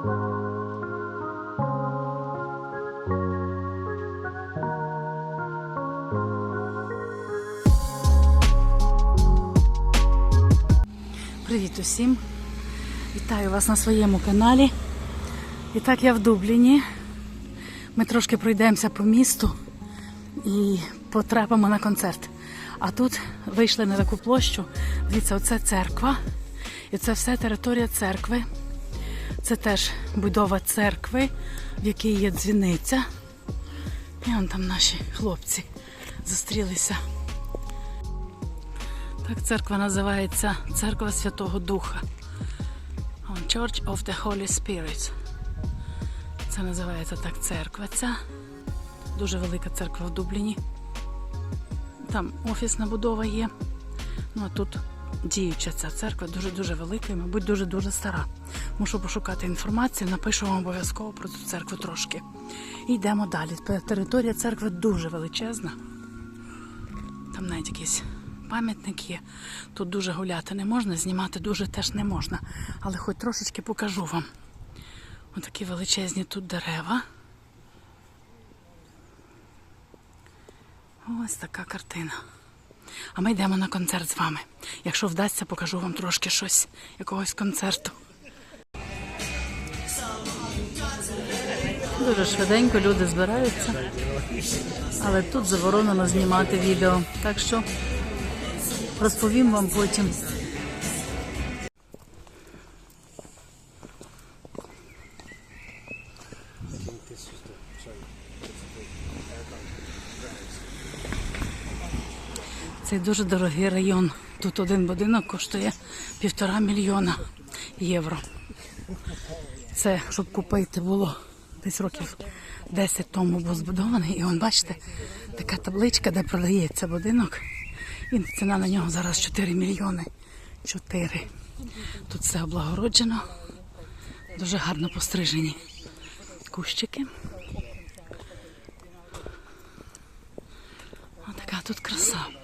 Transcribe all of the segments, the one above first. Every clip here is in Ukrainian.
Привіт усім! Вітаю вас на своєму каналі. І так я в Дубліні. Ми трошки пройдемося по місту і потрапимо на концерт. А тут вийшли на таку площу. Дивіться, оце церква. І це все територія церкви. Це теж будова церкви, в якій є дзвіниця. І вон там наші хлопці зустрілися. Так церква називається Церква Святого Духа. Church of the Holy Spirit. Це називається так церква ця. Дуже велика церква в Дубліні. Там офісна будова є. Ну а тут діюча ця церква дуже-дуже велика і, мабуть, дуже-дуже стара. Мушу пошукати інформацію, напишу вам обов'язково про цю церкву трошки. І йдемо далі. Територія церкви дуже величезна. Там навіть якийсь пам'ятник є. Тут дуже гуляти не можна, знімати дуже теж не можна. Але хоч трошечки покажу вам. Отакі величезні тут дерева. Ось така картина. А ми йдемо на концерт з вами. Якщо вдасться, покажу вам трошки щось, якогось концерту. Дуже швиденько люди збираються, але тут заборонено знімати відео. Так що розповім вам потім. Це дуже дорогий район. Тут один будинок коштує півтора мільйона євро. Це щоб купити було десь років 10 тому був збудований. І он, бачите, така табличка, де продається будинок. І ціна на нього зараз 4 мільйони. 4. Тут все облагороджено. Дуже гарно пострижені кущики. Отака тут краса.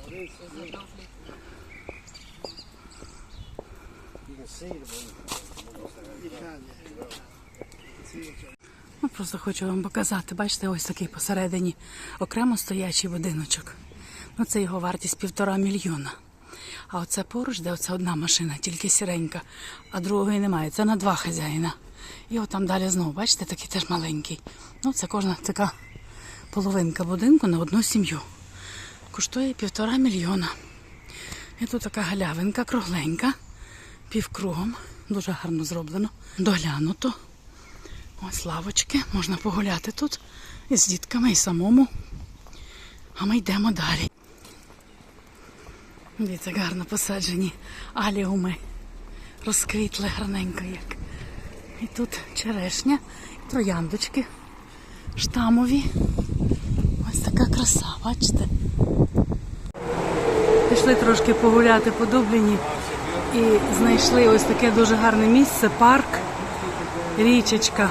Ну, просто хочу вам показати. Бачите, ось такий посередині окремо стоячий будиночок. Ну, це його вартість півтора мільйона. А оце поруч, де оце одна машина, тільки сіренька, а другої немає. Це на два хазяїна. І от там далі знову, бачите, такий теж маленький. Ну, це кожна така половинка будинку на одну сім'ю. Коштує півтора мільйона. І тут така галявинка кругленька, півкругом. Дуже гарно зроблено. Доглянуто. Ось лавочки, можна погуляти тут і з дітками, і самому. А ми йдемо далі. Дивіться, гарно посаджені аліуми. Розквітли гарненько як. І тут черешня, трояндочки штамові. Ось така краса, бачите? Пішли трошки погуляти по Дубліні і знайшли ось таке дуже гарне місце, парк, річечка.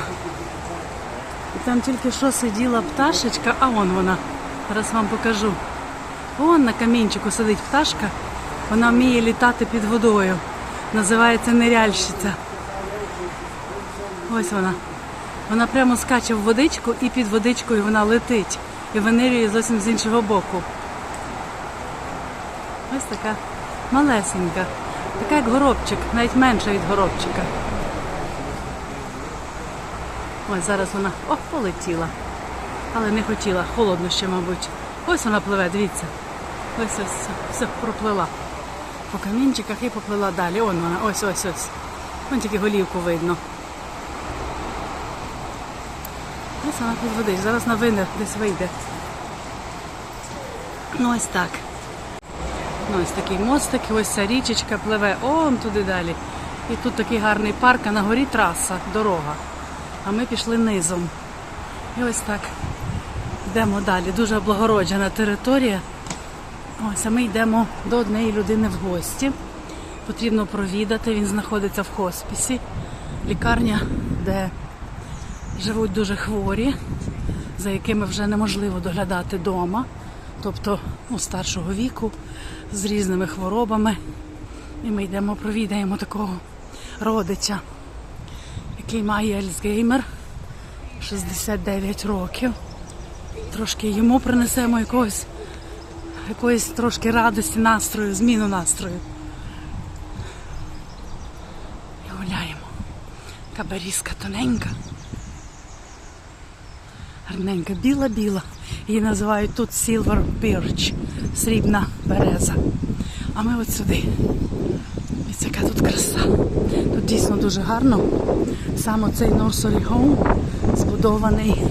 І там тільки що сиділа пташечка, а вон вона. Зараз вам покажу. Вон на камінчику сидить пташка. Вона вміє літати під водою. Називається неряльщиця. Ось вона. Вона прямо скаче в водичку і під водичкою вона летить і винирює зовсім з іншого боку. Ось така малесенька. Така як горобчик, навіть менша від горобчика. Ось зараз вона о, полетіла. Але не хотіла, холодно ще, мабуть. Ось вона пливе, дивіться. Ось ось все, все проплила. По камінчиках і поплила далі. Он вона, ось ось ось. Вон тільки голівку видно. Ось вона під водич. Зараз на винер десь вийде. Ну ось так. Ось такий мостик, ось ця річечка пливе он туди далі. І тут такий гарний парк, а на горі траса, дорога. А ми пішли низом. І ось так йдемо далі. Дуже облагороджена територія. Ось, а ми йдемо до однієї людини в гості. Потрібно провідати. Він знаходиться в хоспісі. Лікарня, де живуть дуже хворі, за якими вже неможливо доглядати вдома, тобто ну, старшого віку, з різними хворобами. І ми йдемо, провідаємо такого родича, який має Альцгеймер 69 років. Трошки йому принесемо якогось, якоїсь трошки радості, настрою, зміну настрою. І Така берізка тоненька. Гарненька, біла-біла. Її називають тут Silver Birch, срібна береза. А ми от сюди. Ось яка тут краса. Тут дійсно дуже гарно. Саме цей Nursery Home збудований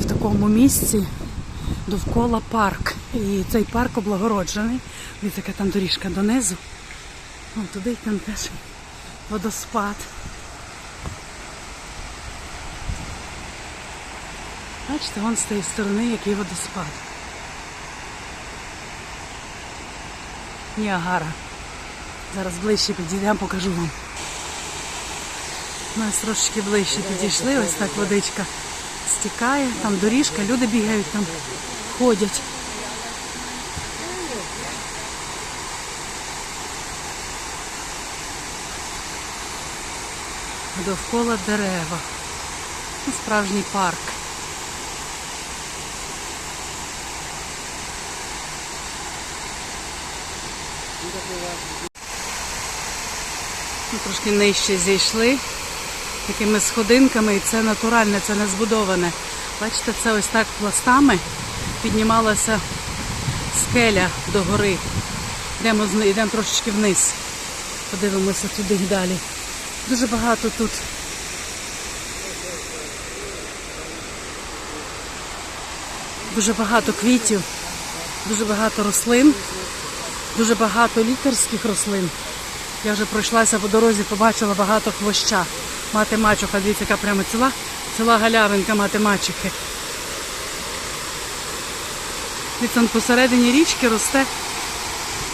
в такому місці довкола парк. І цей парк облагороджений. Ось яка там доріжка донизу. Вон туди і там теж водоспад. Бачите, вон з тієї сторони який водоспад. Ніагара. Зараз ближче підійдемо, покажу вам. Ми ось трошечки ближче підійшли, ось так водичка стікає, там доріжка, люди бігають там, ходять. Довкола дерева. Справжній парк. Трошки нижче зійшли такими сходинками, і це натуральне, це не збудоване. Бачите, це ось так пластами піднімалася скеля до гори. Йдемо, йдемо трошечки вниз. Подивимося туди й далі. Дуже багато тут. Дуже багато квітів, дуже багато рослин, дуже багато лікарських рослин. Я вже пройшлася по дорозі, побачила багато хвоща. Мати мачуха, дивіться, яка прямо ціла, ціла галявинка мати мачухи. І там посередині річки росте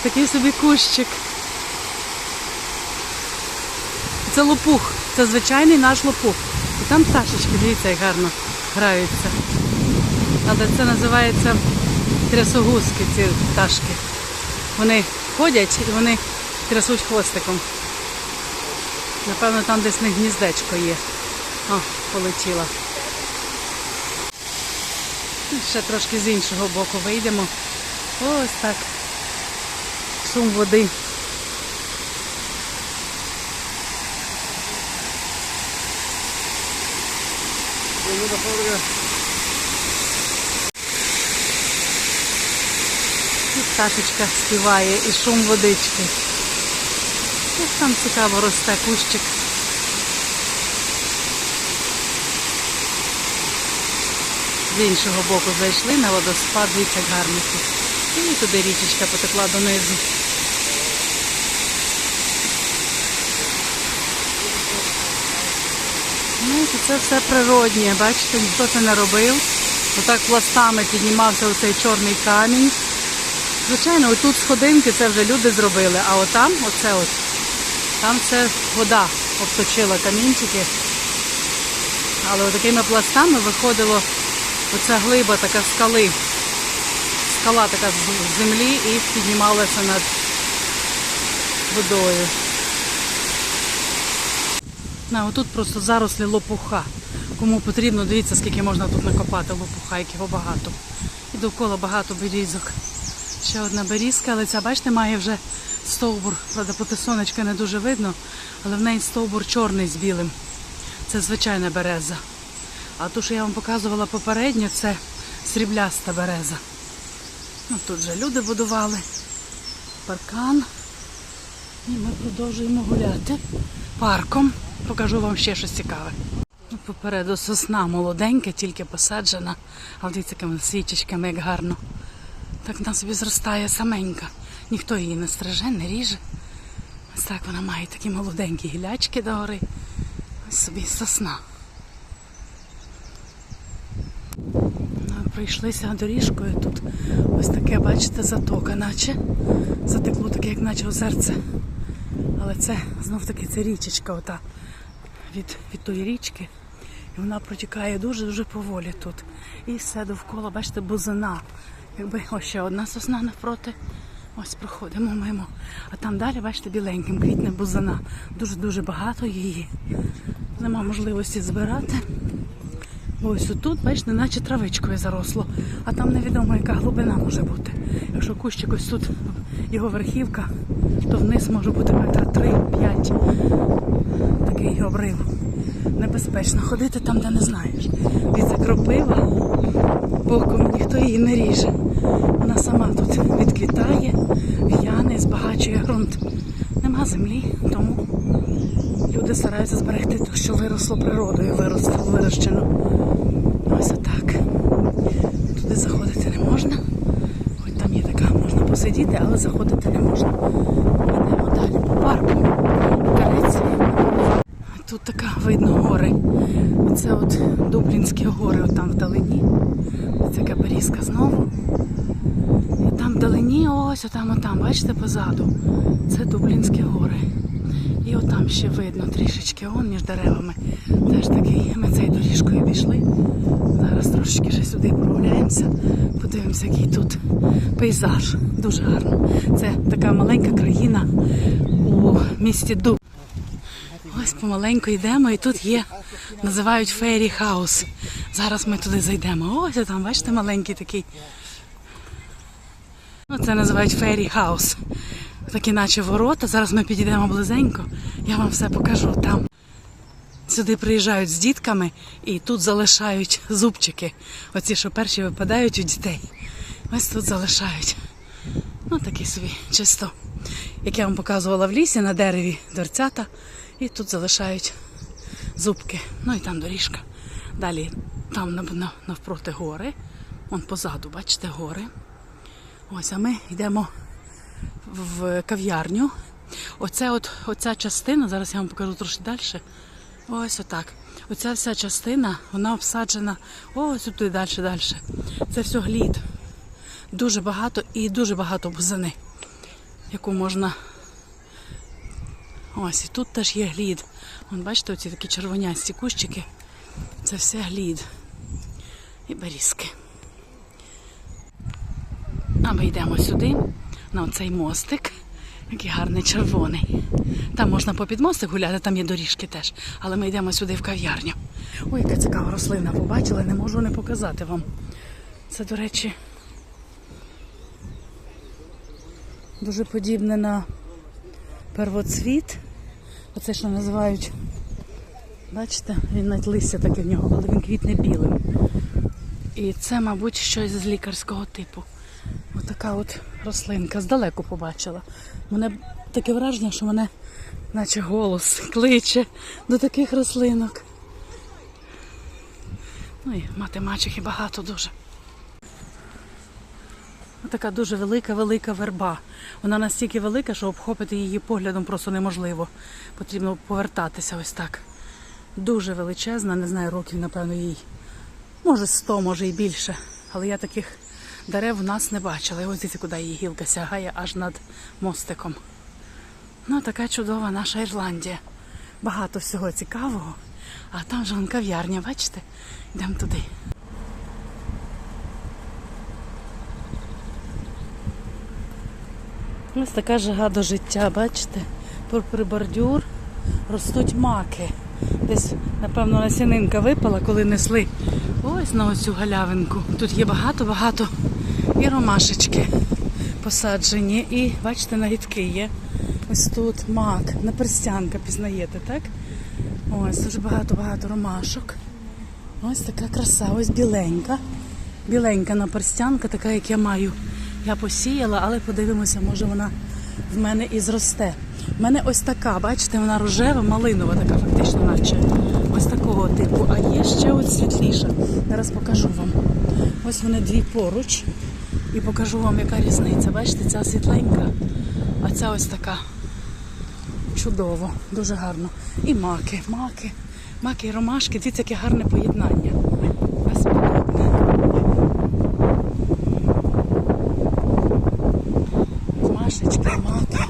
такий собі кущик. Це лопух, це звичайний наш лопух. І там пташечки, дивіться, як гарно граються. Але це називається трясогузки, ці пташки. Вони ходять і вони трясуть хвостиком. Напевно, там десь них гніздечко є. О, полетіла. Ще трошки з іншого боку вийдемо. Ось так. Шум води. І пташечка співає, і шум водички. Ось там цікаво росте кущик. З іншого боку зайшли на водоспад, дивіться, як гарно. І туди річечка потекла донизу. Ну, це все природнє, бачите, ніхто це не робив. Отак пластами піднімався оцей чорний камінь. Звичайно, отут сходинки це вже люди зробили, а отам, оце от, там це вода обточила камінчики. Але отакими пластами виходило оця глиба така скали. Скала така з землі і піднімалася над водою. На, отут просто зарослі лопуха. Кому потрібно, дивіться, скільки можна тут накопати лопуха, як його багато. І довкола багато берізок. Ще одна берізка, але ця, бачите, має вже стовбур. Правда, проти сонечка не дуже видно, але в неї стовбур чорний з білим. Це звичайна береза. А ту, що я вам показувала попередньо, це срібляста береза. Ну, тут же люди будували паркан. І ми продовжуємо гуляти парком. Покажу вам ще щось цікаве. Ну, Попереду сосна молоденька, тільки посаджена. А дивіться, якими свічечками, як гарно. Так вона собі зростає саменька. Ніхто її не стриже, не ріже. Ось так вона має такі молоденькі гілячки догори. Ось собі сосна. Ну, Прийшлися доріжкою тут. Ось таке, бачите, затока, наче. Затекло таке, як наче озерце. Але це знов таки це річечка ота від, від тої річки. І вона протікає дуже-дуже поволі тут. І все довкола, бачите, бузина. Якби ось ще одна сосна навпроти. Ось проходимо мимо. А там далі, бачите, біленьким квітне бузина. Дуже-дуже багато її. Нема можливості збирати. Ось отут, бачите, наче травичкою заросло, а там невідомо, яка глибина може бути. Якщо кущик ось тут його верхівка, то вниз може бути метра 3-5 такий обрив. небезпечно ходити там, де не знаєш. Від кропива, боком ніхто її не ріже. Вона сама тут відквітає, в'яне, збагачує ґрунт. Нема землі, тому люди стараються зберегти те, що виросло природою, виросло, вирощено. Ось отак. Туди заходити не можна. Хоч там є така, можна посидіти, але заходити не можна. Йдемо далі по парку. Тут така видно гори. Оце от Дублінські гори, от там вдалині. Це Кабарізька знову. Вдалині, ось отам, отам, бачите, позаду. Це Дублінські гори. І отам ще видно трішечки, он між деревами. Теж такий. Ми цією доріжкою пішли. Зараз трошечки ще сюди прогуляємося. Подивимося, який тут пейзаж. Дуже гарно. Це така маленька країна у місті Дуб. Ось помаленьку йдемо, і тут є, називають Фейрі Хаус. Зараз ми туди зайдемо. Ось там, бачите, маленький такий. Ну, це називають Фейрі Хаус. Такі наче ворота. Зараз ми підійдемо близенько. Я вам все покажу там. Сюди приїжджають з дітками і тут залишають зубчики. Оці, що перші випадають у дітей. Ось тут залишають. Ну, такі собі, чисто. Як я вам показувала в лісі на дереві дверцята. І тут залишають зубки. Ну і там доріжка. Далі там нав- нав- навпроти гори. Вон позаду, бачите, гори. Ось, а ми йдемо в кав'ярню. Оце от, оця частина, зараз я вам покажу трошки далі. Ось отак. Оця вся частина, вона обсаджена. Ось туди далі, далі. Це все глід. Дуже багато і дуже багато бузини, яку можна. Ось, і тут теж є глід. Вон, бачите, оці такі червонясті кущики. Це все глід. І берізки. Ми йдемо сюди, на оцей мостик. Який гарний червоний. Там можна попід мостик гуляти, там є доріжки теж. Але ми йдемо сюди в кав'ярню. Ой, яка цікава рослина побачила, не можу не показати вам. Це, до речі, дуже подібне на первоцвіт. Оце що називають. Бачите, він навіть листя таке в нього, але він квітне білим. І це, мабуть, щось з лікарського типу. Отака от рослинка. Здалеку побачила. Мене таке враження, що мене наче голос кличе до таких рослинок. Ну і мати мачехи багато дуже. Така дуже велика-велика верба. Вона настільки велика, що обхопити її поглядом просто неможливо. Потрібно повертатися ось так. Дуже величезна, не знаю, років, напевно, їй. Може 100, може і більше. Але я таких дерев в нас не бачила. І ось дивіться, куди її гілка сягає аж над мостиком. Ну, така чудова наша Ірландія. Багато всього цікавого. А там же вон кав'ярня, бачите? Йдемо туди. Ось така жага до життя, бачите? Попри бордюр ростуть маки. Десь, напевно, насінинка випала, коли несли ось на оцю галявинку. Тут є багато-багато і ромашечки посаджені. І бачите, нагідки є. Ось тут мак, наперстянка пізнаєте, так? Ось дуже багато-багато ромашок. Ось така краса, ось біленька. Біленька наперстянка, така, як я маю. Я посіяла, але подивимося, може вона в мене і зросте. В мене ось така, бачите, вона рожева, малинова, така фактично, наче ось такого типу. А є ще ось світліша. Зараз покажу вам. Ось вони дві поруч. І покажу вам, яка різниця. Бачите, ця світленька, а ця ось така. Чудово, дуже гарно. І маки, маки, маки і ромашки. Дивіться, яке гарне поєднання. Безподобне. Ромашечки, маки,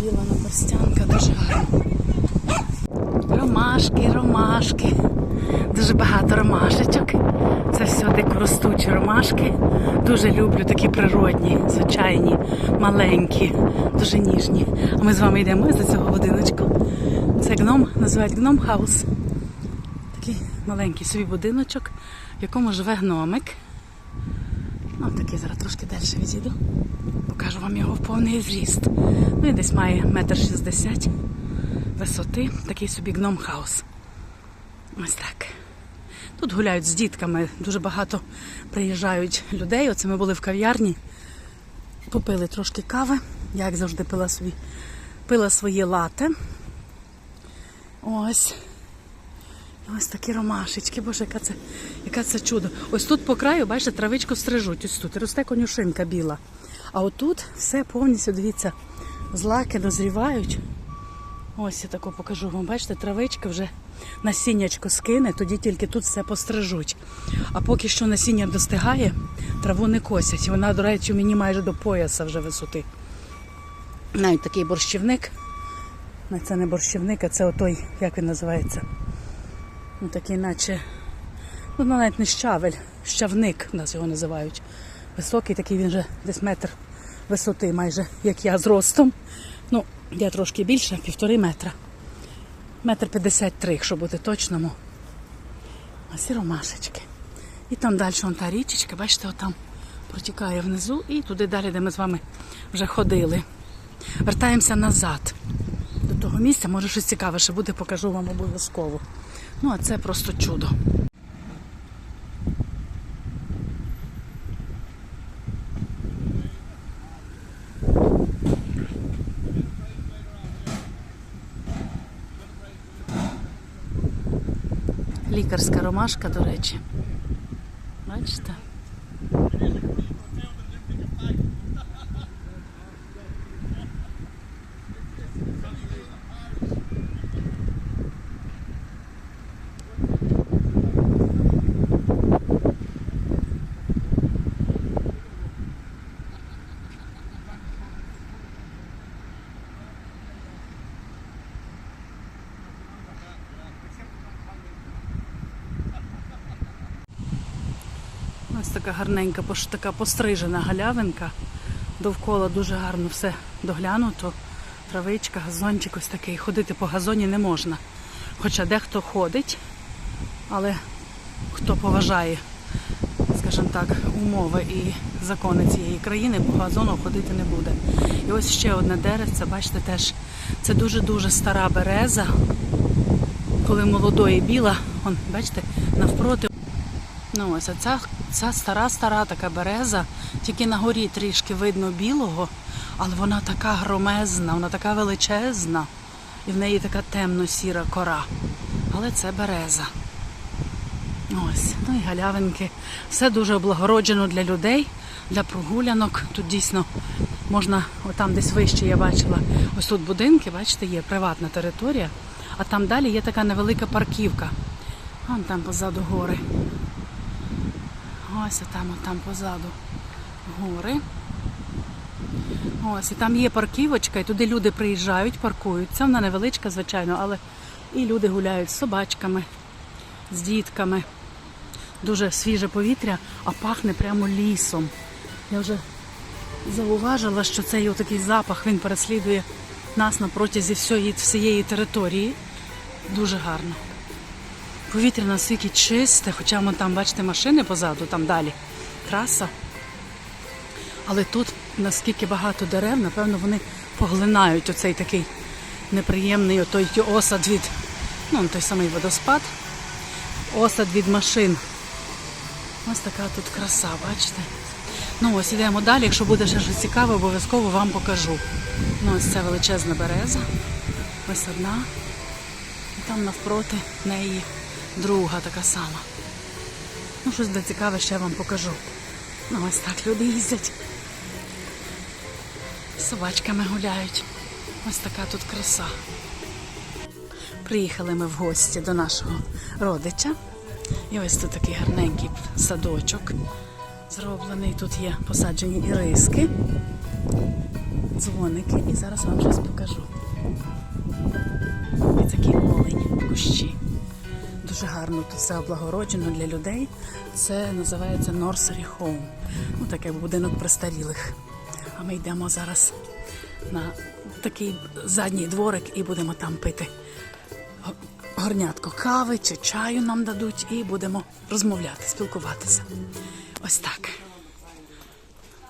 біла наперстянка, дуже гарно. Ромашки, ромашки. Дуже багато ромашечок. Дикоростучі ромашки. Дуже люблю такі природні, звичайні, маленькі, дуже ніжні. А ми з вами йдемо за цього будиночку. Це гном, називають гном хаус. Такий маленький собі будиночок, в якому живе гномик. Ну, такий зараз трошки далі відійду. Покажу вам його в повний зріст. Ну і десь має метр шістдесят висоти. Такий собі гном хаус. Ось так. Тут гуляють з дітками. Дуже багато приїжджають людей. Оце ми були в кав'ярні, попили трошки кави. Я, як завжди, пила свої, пила свої лате. Ось. Ось такі ромашечки. Боже, яка це, яка це чудо. Ось тут по краю, бачите, травичку стрижуть. Ось тут. Росте конюшинка біла. А отут все повністю, дивіться, злаки дозрівають. Ось я таку покажу вам. Бачите, травичка вже насіннячко скине, тоді тільки тут все пострижуть. А поки що насіння достигає, траву не косять. Вона, до речі, мені майже до пояса вже висоти. Навіть такий борщівник. Ну, Це не борщівник, а це отой, як він називається. Ну, такий, наче, ну навіть не щавель, щавник нас його називають. Високий, такий він вже десь метр висоти, майже як я з ростом. Ну, я трошки більше, півтори метра. Метр п'ятдесят три, якщо бути точному. Ось і ромашечки. І там далі вон та річечка, бачите, отам протікає внизу і туди далі, де ми з вами вже ходили. Вертаємося назад до того місця. Може щось цікаве ще буде, покажу вам обов'язково. Ну, а це просто чудо. Лікарська ромашка, до речі. Бачите? Ось така гарненька, така пострижена галявинка. Довкола дуже гарно все доглянуто. Травичка, газончик ось такий. Ходити по газоні не можна. Хоча дехто ходить, але хто поважає, скажімо так, умови і закони цієї країни, по газону ходити не буде. І ось ще одне деревце, бачите, теж це дуже-дуже стара береза. Коли молодої біла, он, бачите, навпроти Ну ось а ця, ця стара стара така береза, тільки на горі трішки видно білого, але вона така громезна, вона така величезна, і в неї така темно-сіра кора. Але це береза. Ось, ну і галявинки. Все дуже облагороджено для людей, для прогулянок. Тут дійсно можна, отам десь вище я бачила, ось тут будинки, бачите, є приватна територія, а там далі є така невелика парківка. Вон там позаду гори. Ось там, там позаду гори. Ось, і там є парківочка, і туди люди приїжджають, паркуються. Вона невеличка, звичайно, але і люди гуляють з собачками, з дітками. Дуже свіже повітря, а пахне прямо лісом. Я вже зауважила, що цей отакий запах він переслідує нас на протязі всієї, всієї території. Дуже гарно. Повітря настільки чисте, хоча вон там, бачите, машини позаду, там далі траса. Але тут наскільки багато дерев, напевно, вони поглинають оцей такий неприємний отой осад від, ну, той самий водоспад, осад від машин. Ось така тут краса, бачите? Ну ось ідемо далі. Якщо буде ще щось цікаве, обов'язково вам покажу. Ну, ось це величезна береза. Ось одна. І там навпроти неї друга така сама. Ну, щось цікаве ще вам покажу. Ну, ось так люди їздять. Собачками гуляють. Ось така тут краса. Приїхали ми в гості до нашого родича. І ось тут такий гарненький садочок зроблений. Тут є посаджені іриски, дзвоники. І зараз вам щось покажу. І такий олень в кущі. Дуже гарно тут все облагороджено для людей. Це називається Nursery Home. Ну, таке будинок престарілих. А ми йдемо зараз на такий задній дворик і будемо там пити горнятко кави чи чаю нам дадуть, і будемо розмовляти, спілкуватися. Ось так.